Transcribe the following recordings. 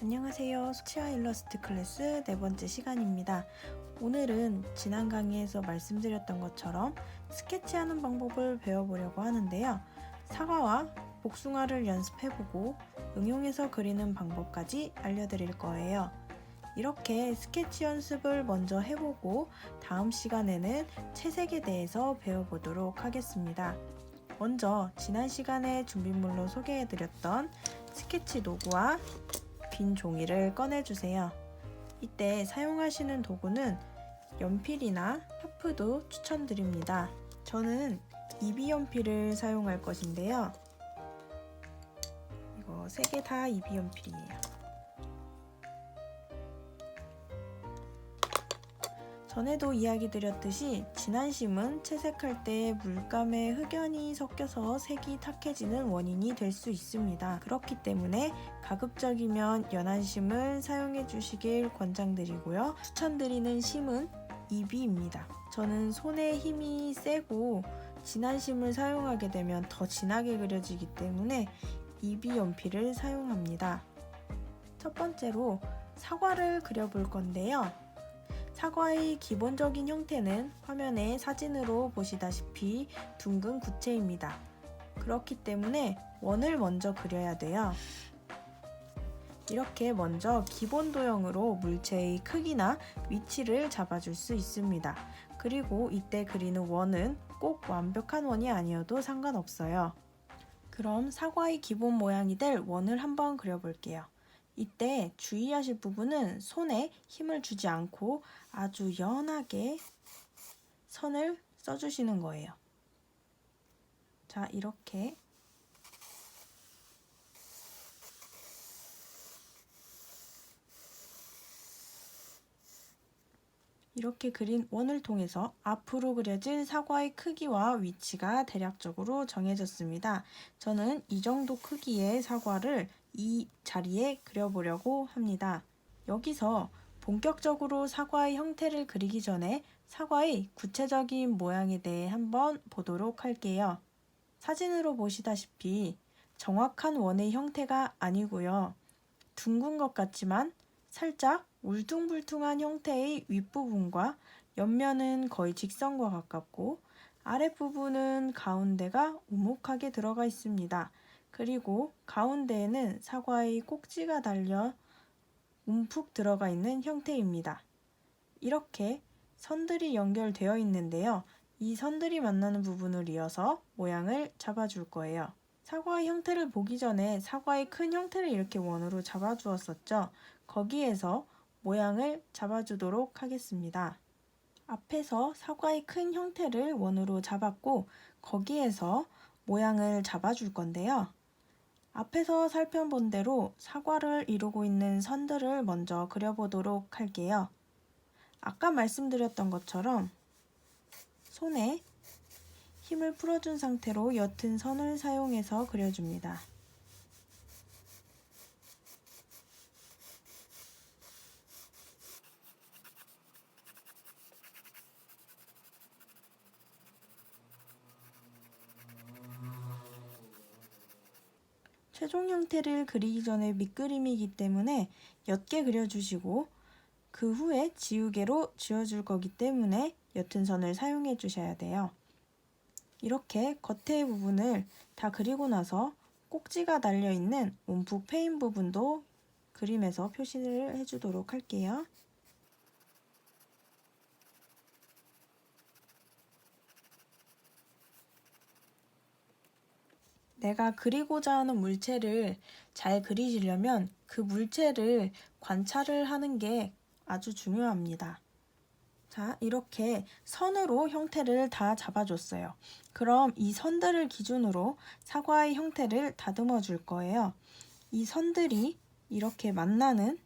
안녕하세요. 치아 일러스트 클래스 네 번째 시간입니다. 오늘은 지난 강의에서 말씀드렸던 것처럼 스케치하는 방법을 배워보려고 하는데요. 사과와 복숭아를 연습해보고 응용해서 그리는 방법까지 알려드릴 거예요. 이렇게 스케치 연습을 먼저 해보고 다음 시간에는 채색에 대해서 배워보도록 하겠습니다. 먼저 지난 시간에 준비물로 소개해드렸던 스케치 도구와 빈 종이를 꺼내주세요. 이때 사용하시는 도구는 연필이나 하프도 추천드립니다. 저는 이비 연필을 사용할 것인데요. 이거 세 개 다 이비 연필이에요. 전에도 이야기 드렸듯이 진한 심은 채색할 때 물감에 흑연이 섞여서 색이 탁해지는 원인이 될 수 있습니다. 그렇기 때문에 가급적이면 연한 심을 사용해 주시길 권장드리고요. 추천드리는 심은 이비입니다. 저는 손에 힘이 세고 진한 심을 사용하게 되면 더 진하게 그려지기 때문에 이비 연필을 사용합니다. 첫 번째로 사과를 그려볼 건데요. 사과의 기본적인 형태는 화면에 사진으로 보시다시피 둥근 구체입니다. 그렇기 때문에 원을 먼저 그려야 돼요. 이렇게 먼저 기본 도형으로 물체의 크기나 위치를 잡아줄 수 있습니다. 그리고 이때 그리는 원은 꼭 완벽한 원이 아니어도 상관없어요. 그럼 사과의 기본 모양이 될 원을 한번 그려볼게요. 이때 주의하실 부분은 손에 힘을 주지 않고 아주 연하게 선을 써주시는 거예요. 자, 이렇게 이렇게 그린 원을 통해서 앞으로 그려질 사과의 크기와 위치가 대략적으로 정해졌습니다. 저는 이 정도 크기의 사과를 이 자리에 그려보려고 합니다. 여기서 본격적으로 사과의 형태를 그리기 전에 사과의 구체적인 모양에 대해 한번 보도록 할게요. 사진으로 보시다시피 정확한 원의 형태가 아니고요. 둥근 것 같지만 살짝 울퉁불퉁한 형태의 윗부분과 옆면은 거의 직선과 가깝고 아랫부분은 가운데가 오목하게 들어가 있습니다. 그리고 가운데에는 사과의 꼭지가 달려 움푹 들어가 있는 형태입니다. 이렇게 선들이 연결되어 있는데요. 이 선들이 만나는 부분을 이어서 모양을 잡아줄 거예요. 사과의 형태를 보기 전에 사과의 큰 형태를 이렇게 원으로 잡아주었었죠. 거기에서 모양을 잡아주도록 하겠습니다. 앞에서 사과의 큰 형태를 원으로 잡았고 거기에서 모양을 잡아줄 건데요. 앞에서 살펴본 대로 사과를 이루고 있는 선들을 먼저 그려보도록 할게요. 아까 말씀드렸던 것처럼 손에 힘을 풀어준 상태로 옅은 선을 사용해서 그려줍니다. 최종 형태를 그리기 전에 밑그림이기 때문에 옅게 그려주시고 그 후에 지우개로 지워줄 거기 때문에 옅은 선을 사용해 주셔야 돼요. 이렇게 겉에 부분을 다 그리고 나서 꼭지가 달려있는 움푹 패인 부분도 그림에서 표시를 해주도록 할게요. 내가 그리고자 하는 물체를 잘 그리시려면 그 물체를 관찰을 하는 게 아주 중요합니다. 자, 이렇게 선으로 형태를 다 잡아줬어요. 그럼 이 선들을 기준으로 사과의 형태를 다듬어 줄 거예요. 이 선들이 이렇게 만나는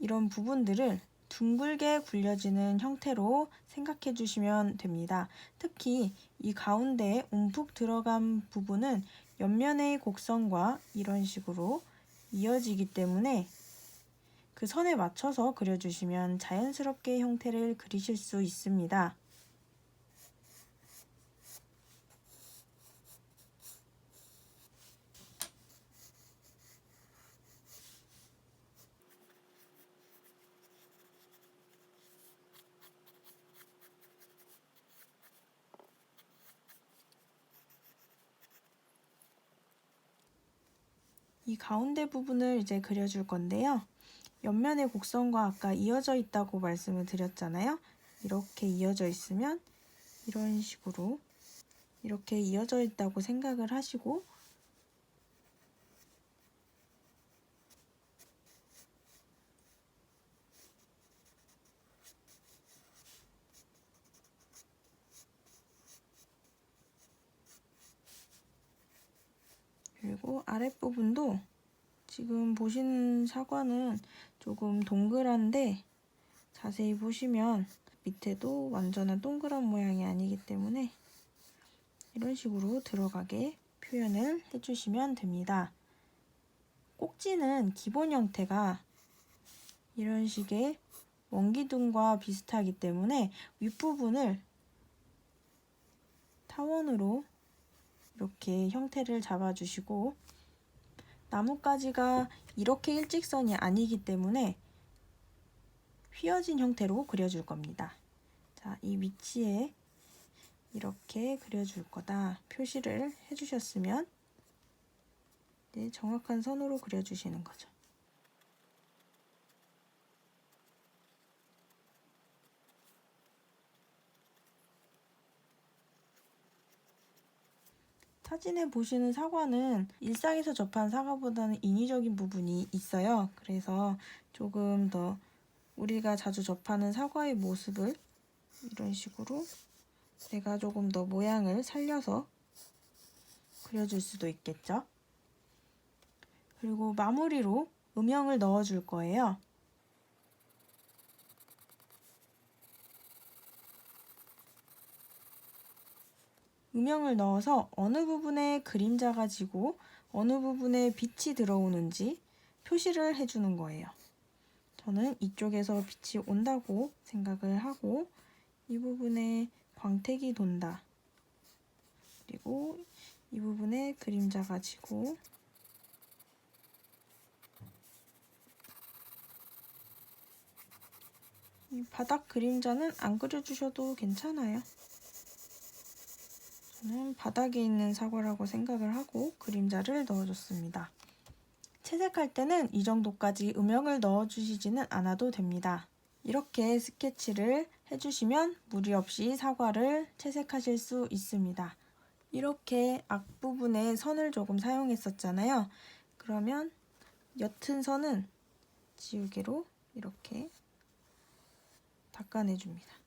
이런 부분들을 둥글게 굴려지는 형태로 생각해 주시면 됩니다. 특히 이 가운데에 움푹 들어간 부분은 옆면의 곡선과 이런 식으로 이어지기 때문에 그 선에 맞춰서 그려주시면 자연스럽게 형태를 그리실 수 있습니다. 이 가운데 부분을 이제 그려줄 건데요. 옆면의 곡선과 아까 이어져 있다고 말씀을 드렸잖아요. 이렇게 이어져 있으면 이런 식으로 이렇게 이어져 있다고 생각을 하시고 그리고 아랫부분도 지금 보시는 사과는 조금 동그란데 자세히 보시면 밑에도 완전한 동그란 모양이 아니기 때문에 이런 식으로 들어가게 표현을 해주시면 됩니다. 꼭지는 기본 형태가 이런 식의 원기둥과 비슷하기 때문에 윗부분을 타원으로 이렇게 형태를 잡아주시고 나뭇가지가 이렇게 일직선이 아니기 때문에 휘어진 형태로 그려줄 겁니다. 자, 이 위치에 이렇게 그려줄 거다 표시를 해주셨으면 이제 정확한 선으로 그려주시는 거죠. 사진에 보시는 사과는 일상에서 접한 사과보다는 인위적인 부분이 있어요. 그래서 조금 더 우리가 자주 접하는 사과의 모습을 이런 식으로 제가 조금 더 모양을 살려서 그려줄 수도 있겠죠. 그리고 마무리로 음영을 넣어줄 거예요. 음영을 넣어서 어느 부분에 그림자가 지고 어느 부분에 빛이 들어오는지 표시를 해주는 거예요. 저는 이쪽에서 빛이 온다고 생각을 하고 이 부분에 광택이 돈다. 그리고 이 부분에 그림자가 지고 이 바닥 그림자는 안 그려주셔도 괜찮아요. 저는 바닥에 있는 사과라고 생각을 하고 그림자를 넣어줬습니다. 채색할 때는 이 정도까지 음영을 넣어주시지는 않아도 됩니다. 이렇게 스케치를 해주시면 무리 없이 사과를 채색하실 수 있습니다. 이렇게 앞부분에 선을 조금 사용했었잖아요. 그러면 옅은 선은 지우개로 이렇게 닦아내줍니다.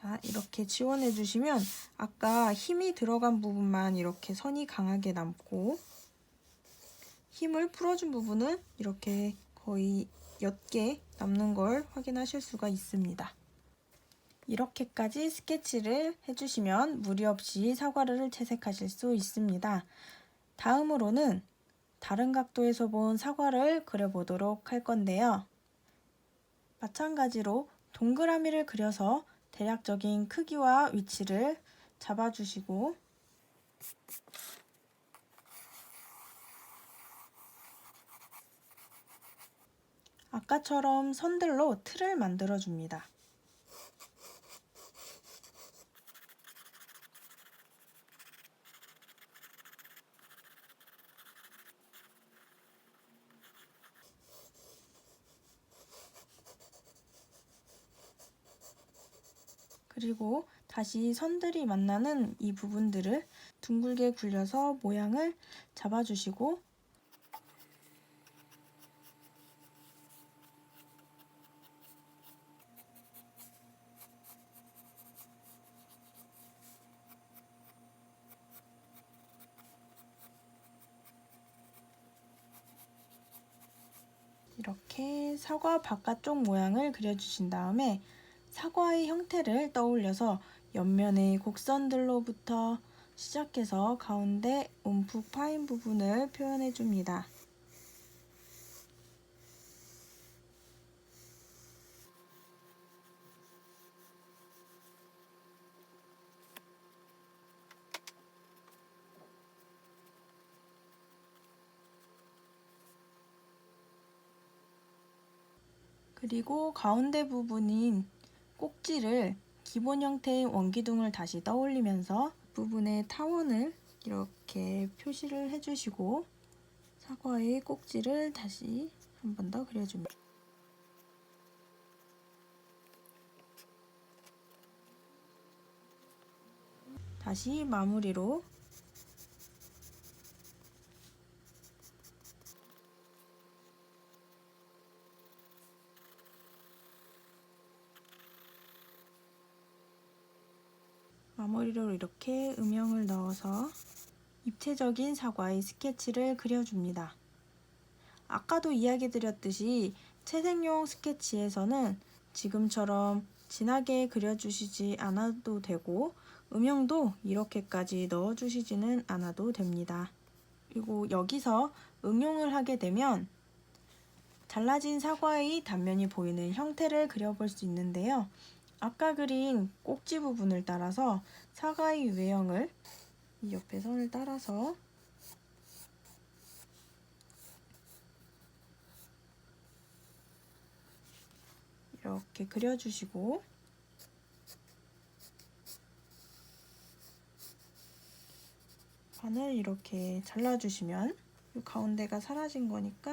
자, 이렇게 지원해 주시면 아까 힘이 들어간 부분만 이렇게 선이 강하게 남고 힘을 풀어준 부분은 이렇게 거의 옅게 남는 걸 확인하실 수가 있습니다. 이렇게까지 스케치를 해주시면 무리 없이 사과를 채색하실 수 있습니다. 다음으로는 다른 각도에서 본 사과를 그려보도록 할 건데요. 마찬가지로 동그라미를 그려서 대략적인 크기와 위치를 잡아주시고 아까처럼 선들로 틀을 만들어 줍니다. 그리고 다시 선들이 만나는 이 부분들을 둥글게 굴려서 모양을 잡아주시고 이렇게 사과 바깥쪽 모양을 그려주신 다음에 사과의 형태를 떠올려서 옆면의 곡선들로부터 시작해서 가운데 움푹 파인 부분을 표현해 줍니다. 그리고 가운데 부분인 꼭지를 기본 형태의 원기둥을 다시 떠올리면서 부분의 타원을 이렇게 표시를 해주시고 사과의 꼭지를 다시 한 번 더 그려줍니다. 다시 마무리로 마무리로 이렇게 음영을 넣어서 입체적인 사과의 스케치를 그려줍니다. 아까도 이야기 드렸듯이 채색용 스케치에서는 지금처럼 진하게 그려주시지 않아도 되고 음영도 이렇게까지 넣어주시지는 않아도 됩니다. 그리고 여기서 응용을 하게 되면 잘라진 사과의 단면이 보이는 형태를 그려볼 수 있는데요. 아까 그린 꼭지 부분을 따라서 사과의 외형을 이 옆에 선을 따라서 이렇게 그려주시고 반을 이렇게 잘라주시면 이 가운데가 사라진 거니까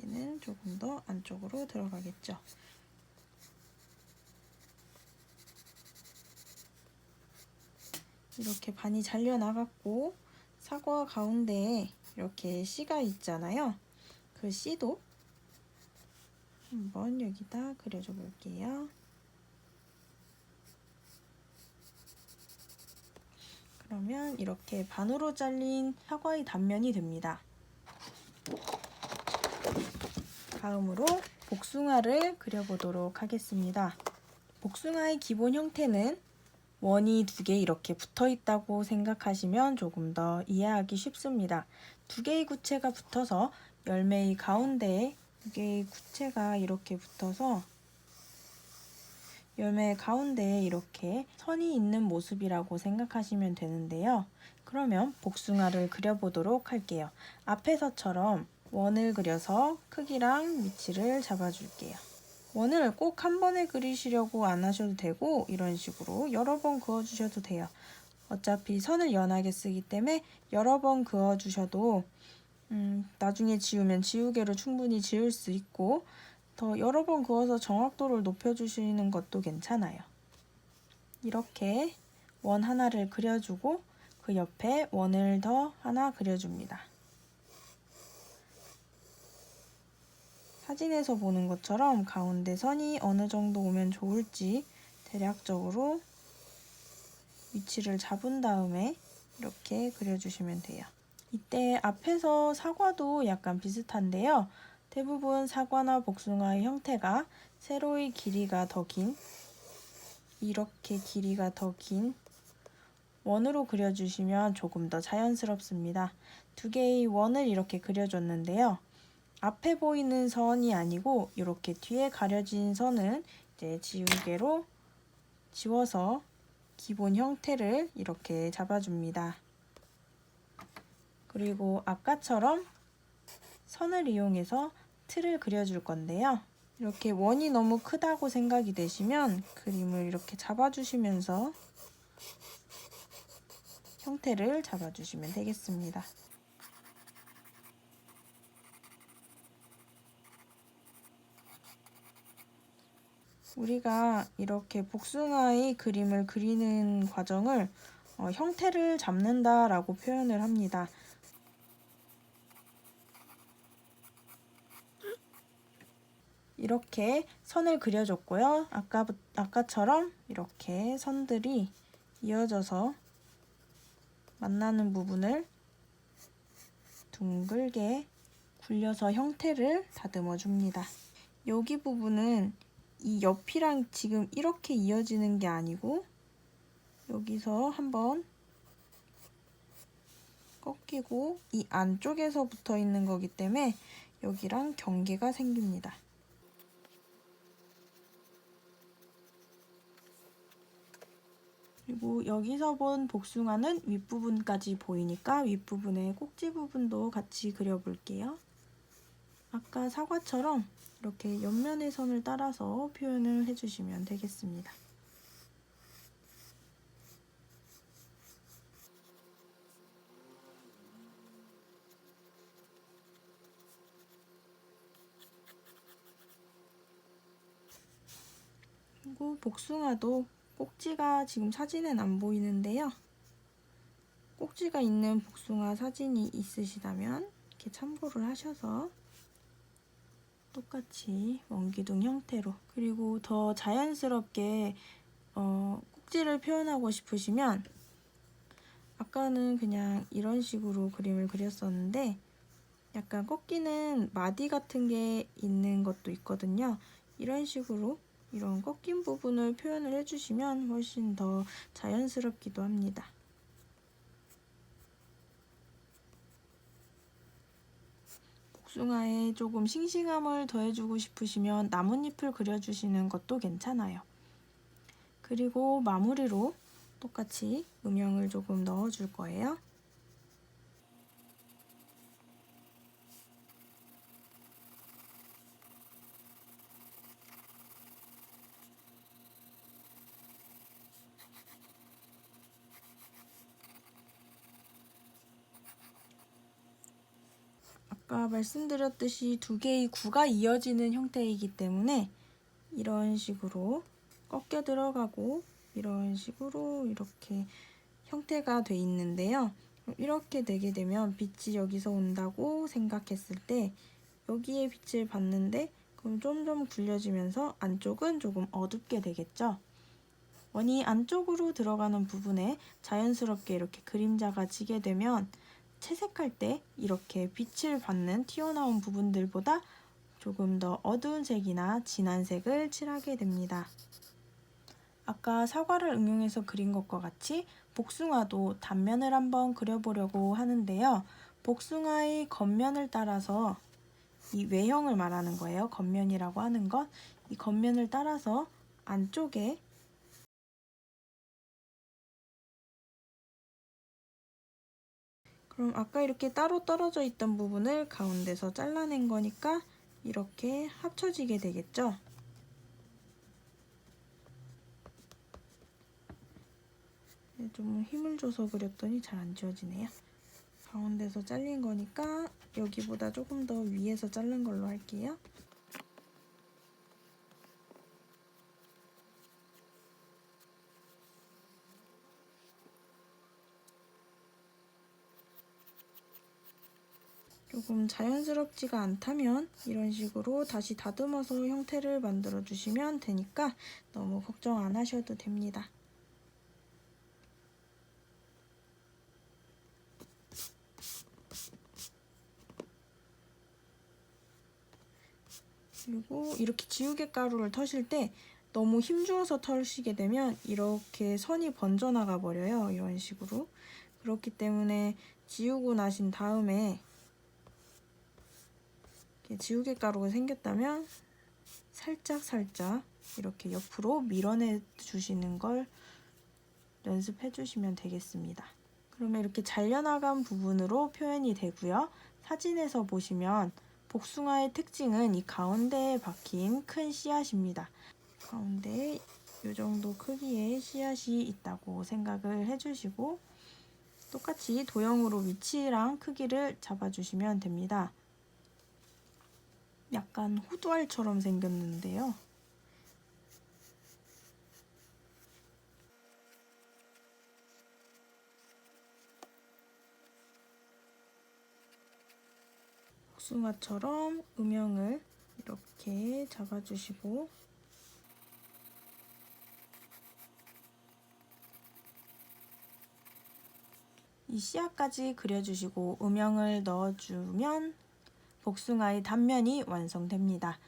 얘는 조금 더 안쪽으로 들어가겠죠. 이렇게 반이 잘려 나갔고 사과 가운데에 이렇게 씨가 있잖아요. 그 씨도 한번 여기다 그려줘 볼게요. 그러면 이렇게 반으로 잘린 사과의 단면이 됩니다. 다음으로 복숭아를 그려보도록 하겠습니다. 복숭아의 기본 형태는 원이 두 개 이렇게 붙어 있다고 생각하시면 조금 더 이해하기 쉽습니다. 두 개의 구체가 붙어서 열매의 가운데에 두 개의 구체가 이렇게 붙어서 열매 가운데에 이렇게 선이 있는 모습이라고 생각하시면 되는데요. 그러면 복숭아를 그려보도록 할게요. 앞에서처럼 원을 그려서 크기랑 위치를 잡아줄게요. 원을 꼭 한 번에 그리시려고 안 하셔도 되고 이런 식으로 여러 번 그어주셔도 돼요. 어차피 선을 연하게 쓰기 때문에 여러 번 그어주셔도 음, 나중에 지우면 지우개로 충분히 지울 수 있고 더 여러 번 그어서 정확도를 높여주시는 것도 괜찮아요. 이렇게 원 하나를 그려주고 그 옆에 원을 더 하나 그려줍니다. 사진에서 보는 것처럼 가운데 선이 어느 정도 오면 좋을지 대략적으로 위치를 잡은 다음에 이렇게 그려주시면 돼요. 이때 앞에서 사과도 약간 비슷한데요. 대부분 사과나 복숭아의 형태가 세로의 길이가 더 긴, 이렇게 길이가 더 긴 원으로 그려주시면 조금 더 자연스럽습니다. 두 개의 원을 이렇게 그려줬는데요. 앞에 보이는 선이 아니고 이렇게 뒤에 가려진 선은 이제 지우개로 지워서 기본 형태를 이렇게 잡아줍니다. 그리고 아까처럼 선을 이용해서 틀을 그려줄 건데요. 이렇게 원이 너무 크다고 생각이 되시면 그림을 이렇게 잡아주시면서 형태를 잡아주시면 되겠습니다. 우리가 이렇게 복숭아의 그림을 그리는 과정을 어, 형태를 잡는다라고 표현을 합니다. 이렇게 선을 그려줬고요. 아까 아까처럼 이렇게 선들이 이어져서 만나는 부분을 둥글게 굴려서 형태를 다듬어 줍니다. 여기 부분은 이 옆이랑 지금 이렇게 이어지는 게 아니고 여기서 한번 꺾이고 이 안쪽에서 붙어 있는 거기 때문에 여기랑 경계가 생깁니다. 그리고 여기서 본 복숭아는 윗부분까지 보이니까 윗부분에 꼭지 부분도 같이 그려볼게요. 아까 사과처럼 이렇게 옆면의 선을 따라서 표현을 해주시면 되겠습니다. 그리고 복숭아도 꼭지가 지금 사진엔 안 보이는데요. 꼭지가 있는 복숭아 사진이 있으시다면 이렇게 참고를 하셔서 똑같이 원기둥 형태로 그리고 더 자연스럽게 어, 꼭지를 표현하고 싶으시면 아까는 그냥 이런 식으로 그림을 그렸었는데 약간 꺾이는 마디 같은 게 있는 것도 있거든요. 이런 식으로 이런 꺾인 부분을 표현을 해주시면 훨씬 더 자연스럽기도 합니다. 복숭아에 조금 싱싱함을 더해주고 싶으시면 나뭇잎을 그려주시는 것도 괜찮아요. 그리고 마무리로 똑같이 음영을 조금 넣어줄 거예요. 아까 말씀드렸듯이 두 개의 구가 이어지는 형태이기 때문에 이런 식으로 꺾여 들어가고 이런 식으로 이렇게 형태가 돼 있는데요. 이렇게 되게 되면 빛이 여기서 온다고 생각했을 때 여기에 빛을 받는데 그럼 점점 굴려지면서 안쪽은 조금 어둡게 되겠죠. 원이 안쪽으로 들어가는 부분에 자연스럽게 이렇게 그림자가 지게 되면 채색할 때 이렇게 빛을 받는 튀어나온 부분들보다 조금 더 어두운 색이나 진한 색을 칠하게 됩니다. 아까 사과를 응용해서 그린 것과 같이 복숭아도 단면을 한번 그려보려고 하는데요. 복숭아의 겉면을 따라서 이 외형을 말하는 거예요. 겉면이라고 하는 것. 이 겉면을 따라서 안쪽에 그럼 아까 이렇게 따로 떨어져 있던 부분을 가운데서 잘라낸 거니까 이렇게 합쳐지게 되겠죠? 네, 좀 힘을 줘서 그렸더니 잘 안 지워지네요. 가운데서 잘린 거니까 여기보다 조금 더 위에서 자른 걸로 할게요. 조금 자연스럽지가 않다면 이런 식으로 다시 다듬어서 형태를 만들어 주시면 되니까 너무 걱정 안 하셔도 됩니다. 그리고 이렇게 지우개 가루를 터실 때 너무 힘주어서 털시게 되면 이렇게 선이 번져나가 버려요. 이런 식으로. 그렇기 때문에 지우고 나신 다음에 지우개 가루가 생겼다면 살짝 살짝 이렇게 옆으로 밀어내 주시는 걸 연습해 주시면 되겠습니다. 그러면 이렇게 잘려나간 부분으로 표현이 되고요. 사진에서 보시면 복숭아의 특징은 이 가운데에 박힌 큰 씨앗입니다. 가운데에 이 정도 크기의 씨앗이 있다고 생각을 해주시고 똑같이 도형으로 위치랑 크기를 잡아주시면 됩니다. 약간 호두알처럼 생겼는데요. 복숭아처럼 음영을 이렇게 잡아주시고 이 씨앗까지 그려주시고 음영을 넣어주면 복숭아의 단면이 완성됩니다.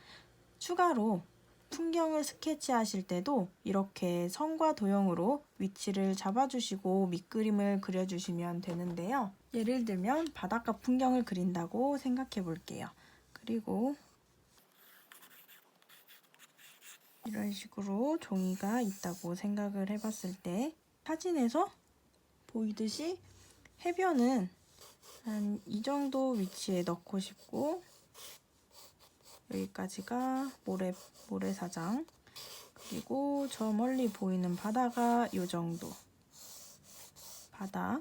추가로 풍경을 스케치하실 때도 이렇게 선과 도형으로 위치를 잡아주시고 밑그림을 그려주시면 되는데요. 예를 들면 바닷가 풍경을 그린다고 생각해 볼게요. 그리고 이런 식으로 종이가 있다고 생각을 해봤을 때 사진에서 보이듯이 해변은 한 이 정도 위치에 넣고 싶고 여기까지가 모래 모래사장. 그리고 저 멀리 보이는 바다가 이 정도. 바다.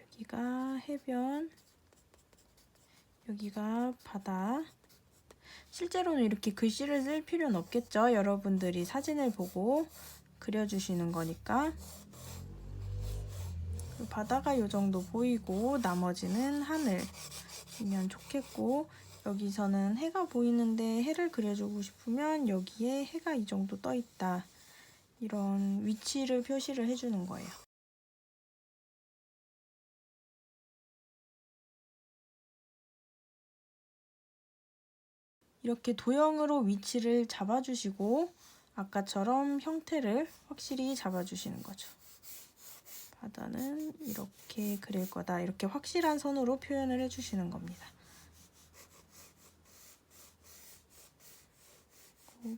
여기가 해변. 여기가 바다. 실제로는 이렇게 글씨를 쓸 필요는 없겠죠? 여러분들이 사진을 보고 그려주시는 거니까. 그 바다가 이 정도 보이고 나머지는 하늘이면 좋겠고 여기서는 해가 보이는데 해를 그려주고 싶으면 여기에 해가 이 정도 떠 있다. 이런 위치를 표시를 해주는 거예요. 이렇게 도형으로 위치를 잡아주시고 아까처럼 형태를 확실히 잡아주시는 거죠. 바다는 이렇게 그릴 거다. 이렇게 확실한 선으로 표현을 해주시는 겁니다.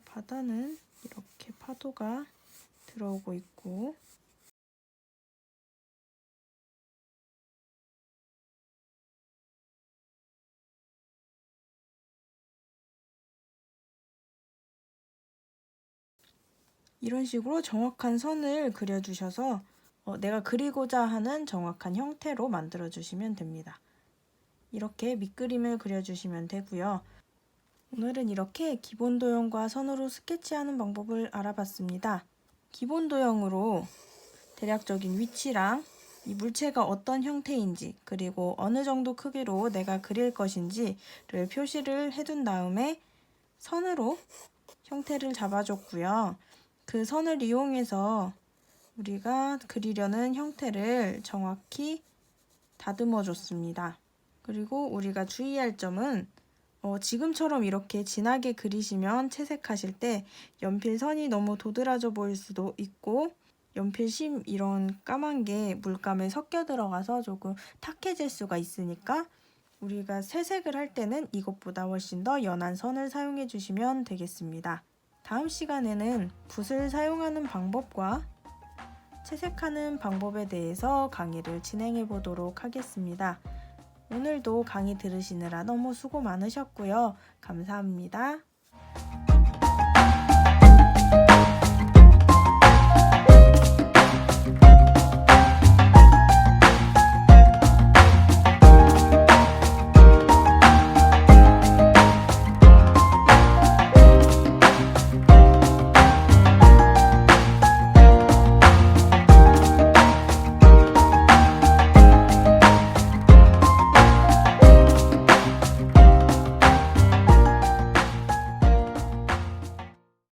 바다는 이렇게 파도가 들어오고 있고 이런 식으로 정확한 선을 그려주셔서 어, 내가 그리고자 하는 정확한 형태로 만들어 주시면 됩니다. 이렇게 밑그림을 그려주시면 되고요. 오늘은 이렇게 기본 도형과 선으로 스케치하는 방법을 알아봤습니다. 기본 도형으로 대략적인 위치랑 이 물체가 어떤 형태인지 그리고 어느 정도 크기로 내가 그릴 것인지를 표시를 해둔 다음에 선으로 형태를 잡아줬고요. 그 선을 이용해서 우리가 그리려는 형태를 정확히 다듬어 줬습니다. 그리고 우리가 주의할 점은 어, 지금처럼 이렇게 진하게 그리시면 채색하실 때 연필선이 너무 도드라져 보일 수도 있고 연필심 이런 까만 게 물감에 섞여 들어가서 조금 탁해질 수가 있으니까 우리가 채색을 할 때는 이것보다 훨씬 더 연한 선을 사용해 주시면 되겠습니다. 다음 시간에는 붓을 사용하는 방법과 채색하는 방법에 대해서 강의를 진행해 보도록 하겠습니다. 오늘도 강의 들으시느라 너무 수고 많으셨고요. 감사합니다.